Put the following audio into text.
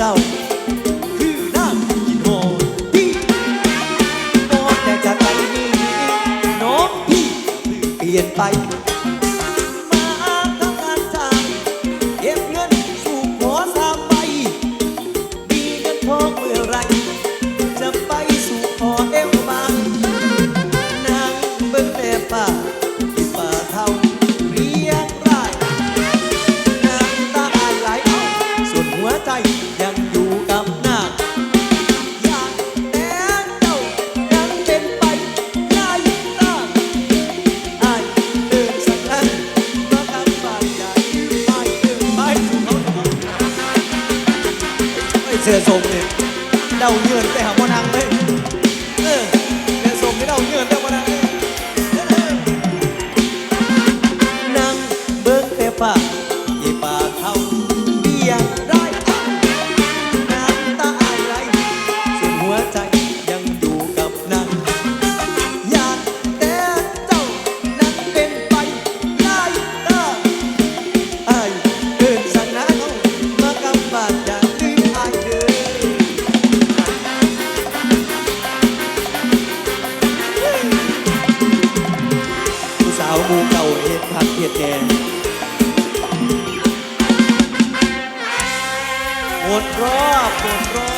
จ้า คือน้ำกินหอมพี่นอนแต่จาไปนี้น้องพี่เปลี่ยนไป เสื้อสมเนี่เดาเยือนแต่หาว่านังเลยเออเสื้อสมไม่เดาเยือนแต่ว่านังเลยนั่งเบิกแต่ปา กูเก่าเห็นผักเกียดแดงหมดรอบหมดรอบ